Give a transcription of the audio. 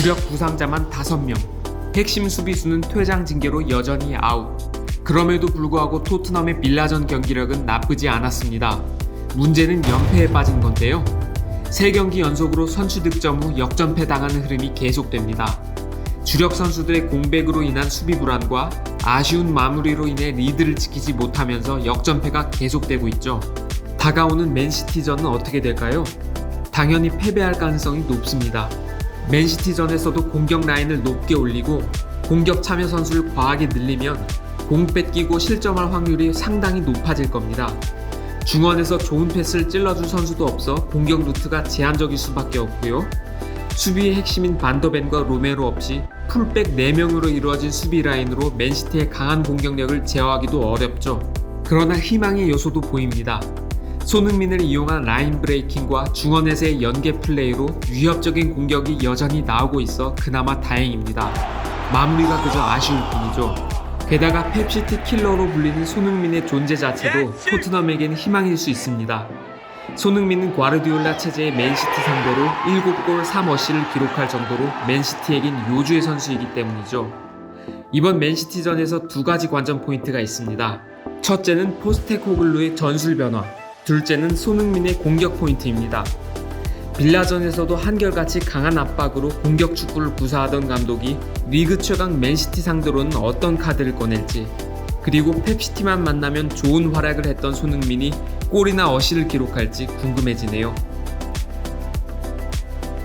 주력 부상자만 5명. 핵심 수비수는 퇴장 징계로 여전히 아웃. 그럼에도 불구하고 토트넘의 빌라전 경기력은 나쁘지 않았습니다. 문제는 연패에 빠진 건데요. 세 경기 연속으로 선취 득점 후 역전패 당하는 흐름이 계속됩니다. 주력 선수들의 공백으로 인한 수비 불안과 아쉬운 마무리로 인해 리드를 지키지 못하면서 역전패가 계속되고 있죠. 다가오는 맨시티전은 어떻게 될까요? 당연히 패배할 가능성이 높습니다. 맨시티전에서도 공격 라인을 높게 올리고 공격 참여 선수를 과하게 늘리면 공 뺏기고 실점할 확률이 상당히 높아질 겁니다. 중원에서 좋은 패스를 찔러줄 선수도 없어 공격 루트가 제한적일 수밖에 없고요. 수비의 핵심인 반더벤과 로메로 없이 풀백 4명으로 이루어진 수비 라인으로 맨시티의 강한 공격력을 제어하기도 어렵죠. 그러나 희망의 요소도 보입니다. 손흥민을 이용한 라인 브레이킹과 중원에서의 연계 플레이로 위협적인 공격이 여전히 나오고 있어 그나마 다행입니다. 마무리가 그저 아쉬울 뿐이죠. 게다가 펩시티 킬러로 불리는 손흥민의 존재 자체도 토트넘에겐 희망일 수 있습니다. 손흥민은 과르디올라 체제의 맨시티 상대로 7골 3어시를 기록할 정도로 맨시티에겐 요주의 선수이기 때문이죠. 이번 맨시티전에서 두 가지 관전 포인트가 있습니다. 첫째는 포스테코글루의 전술 변화, 둘째는 손흥민의 공격 포인트입니다. 빌라전에서도 한결같이 강한 압박으로 공격 축구를 구사하던 감독이 리그 최강 맨시티 상대로는 어떤 카드를 꺼낼지 그리고 펩시티만 만나면 좋은 활약을 했던 손흥민이 골이나 어시를 기록할지 궁금해지네요.